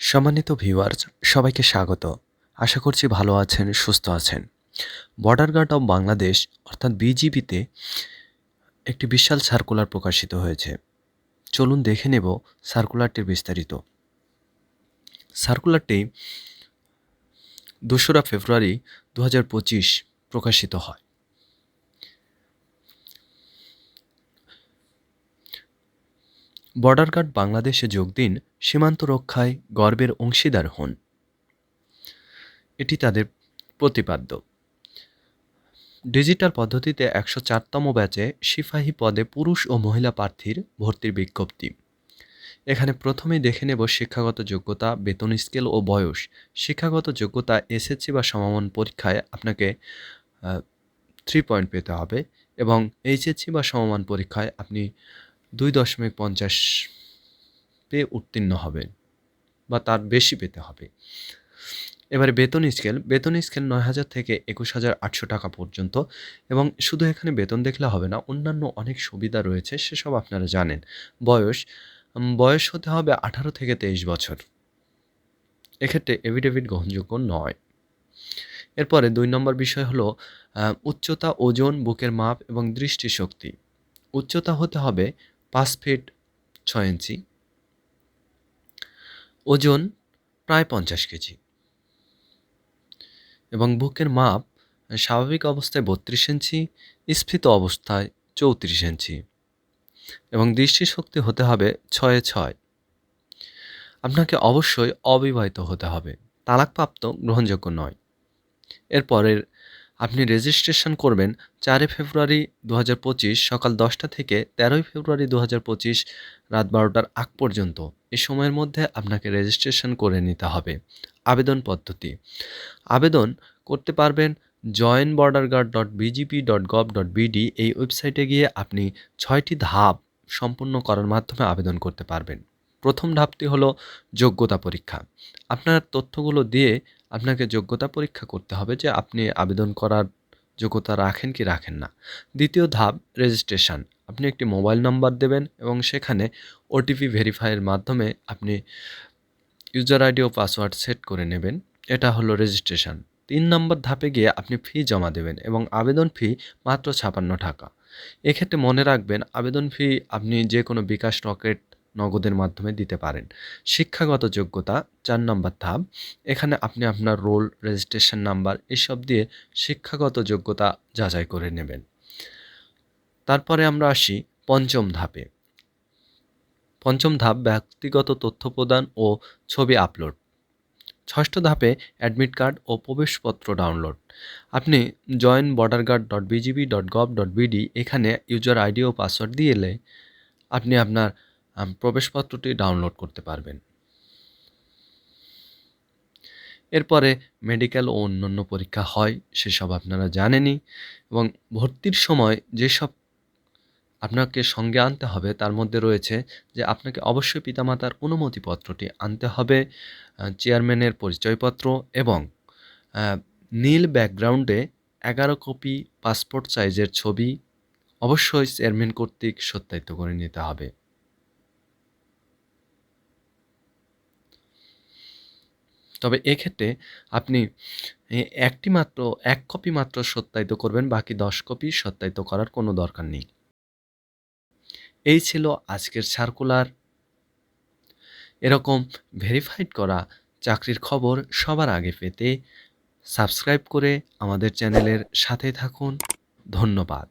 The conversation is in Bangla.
সম্মানিত ভিউয়ার্স, সবাইকে স্বাগত। আশা করছি ভালো আছেন, সুস্থ আছেন। বর্ডার গার্ড অব বাংলাদেশ, অর্থাৎ বিজিবিতে একটি বিশাল সার্কুলার প্রকাশিত হয়েছে। চলুন দেখে নেব সার্কুলারটির বিস্তারিত। সার্কুলারটি দোসরা ফেব্রুয়ারি দু হাজার পঁচিশ প্রকাশিত হয়। বর্ডার গার্ড বাংলাদেশে যোগ দিন সীমান্ত রক্ষায় গর্বের অংশীদার হন। এটি তাদের প্রতিপাদ্য। ডিজিটাল পদ্ধতিতে একশো চারতম ব্যাচে সিপাহী পদে পুরুষ ও মহিলা প্রার্থীর ভর্তির বিজ্ঞপ্তি। এখানে প্রথমে দেখে নেব শিক্ষাগত যোগ্যতা, বেতন স্কেল ও বয়স। শিক্ষাগত যোগ্যতা, এসএসসি বা সমমান পরীক্ষায় আপনাকে থ্রি পয়েন্ট পেতে হবে এবং এইচএসসি বা সমমান পরীক্ষায় আপনি দুই দশমিক পঞ্চাশ পেয়ে উত্তীর্ণ হবে বা তার বেশি পেতে হবে। এবারে বেতন স্কেল বেতন স্কেল নয় হাজার থেকে একুশ হাজার আটশো টাকা পর্যন্ত এবং শুধু এখানে বেতন দেখলে হবে না, অন্যান্য অনেক সুবিধা রয়েছে, সেসব আপনারা জানেন। বয়স বয়স হতে হবে আঠারো থেকে তেইশ বছর। এক্ষেত্রে এভিডেভিট গ্রহণযোগ্য নয়। এরপরে দুই নম্বর বিষয় হলো উচ্চতা, ওজন, বুকের মাপ এবং দৃষ্টিশক্তি। উচ্চতা হতে হবে পাঁচ ফিট ছয় ইঞ্চি। ওজন প্রায় পঞ্চাশ কেজি। এবং বুকের মাপ স্বাভাবিক অবস্থায় বত্রিশ ইঞ্চি, স্ফীত অবস্থায় চৌত্রিশ ইঞ্চি। এবং দৃষ্টিশক্তি হতে হবে ছয়ে ছয়। আপনাকে অবশ্যই অবিবাহিত হতে হবে। তালাকপ্রাপ্ত গ্রহণযোগ্য নয়। এরপরের আপনি রেজিস্ট্রেশন করবেন চারই ফেব্রুয়ারি দু হাজার পঁচিশ সকাল দশটা থেকে তেরোই ফেব্রুয়ারি দু হাজার পঁচিশ রাত বারোটার আগ পর্যন্ত। এ সময়ের মধ্যে আপনাকে রেজিস্ট্রেশন করে নিতে হবে। আবেদন পদ্ধতি। আবেদন করতে পারবেন join border guard dot BGB dot gov dot BD এই ওয়েবসাইটে গিয়ে আপনি ছয়টি ধাপ সম্পূর্ণ করার মাধ্যমে আবেদন করতে পারবেন। প্রথম ধাপটি হলো যোগ্যতা পরীক্ষা। আপনার তথ্যগুলো দিয়ে আপনাকে যোগ্যতা পরীক্ষা করতে হবে যে আপনি আবেদন করার যোগ্যতা রাখেন কি রাখেন না। দ্বিতীয় ধাপ রেজিস্ট্রেশন আপনি একটি মোবাইল নাম্বার দেবেন এবং সেখানে ওটিপি ভেরিফাইয়ের মাধ্যমে আপনি ইউজার আইডি ও পাসওয়ার্ড সেট করে নেবেন। এটা হলো রেজিস্ট্রেশন তিন নম্বর ধাপে গিয়ে আপনি ফি জমা দেবেন এবং আবেদন ফি মাত্র ছাপান্ন টাকা। এক্ষেত্রে মনে রাখবেন, আবেদন ফি আপনি যে কোনো বিকাশ রকেট নগদের মাধ্যমে দিতে পারেন। শিক্ষাগত যোগ্যতা চার নম্বর ধাপ। এখানে আপনি আপনার রোল, রেজিস্ট্রেশন নাম্বার এসব দিয়ে শিক্ষাগত যোগ্যতা যাচাই করে নেবেন। তারপরে আমরা আসি পঞ্চম ধাপে। পঞ্চম ধাপ ব্যক্তিগত তথ্য প্রদান ও ছবি আপলোড। ষষ্ঠ ধাপে অ্যাডমিট কার্ড ও প্রবেশপত্র ডাউনলোড। আপনি join border guard dot BGB dot gov dot BD এখানে ইউজার আইডি ও পাসওয়ার্ড দিয়ে এলে আপনি আপনার প্রবেশপত্রটি ডাউনলোড করতে পারবেন। এরপরে মেডিকেল ও অন্যান্য পরীক্ষা হয়, সেসব আপনারা জানেনই এবং ভর্তির সময় যেসব আপনাকে সঙ্গে আনতে হবে, তার মধ্যে রয়েছে যে আপনাকে অবশ্যই পিতামাতার অনুমতিপত্রটি আনতে হবে চেয়ারম্যানের পরিচয়পত্র এবং নীল ব্যাকগ্রাউন্ডে এগারো কপি পাসপোর্ট সাইজের ছবি অবশ্যই চেয়ারম্যান কর্তৃক সত্যায়িত করে নিতে হবে। তবে এক্ষেত্রে আপনি একটি মাত্র, এক কপি মাত্র সত্যায়িত করবেন, বাকি দশ কপি সত্যায়িত করার কোনো দরকার নেই। এই ছিল আজকের সার্কুলার। এরকম ভেরিফাইড করা চাকরির খবর সবার আগে পেতে সাবস্ক্রাইব করে আমাদের চ্যানেলের সাথে থাকুন। ধন্যবাদ।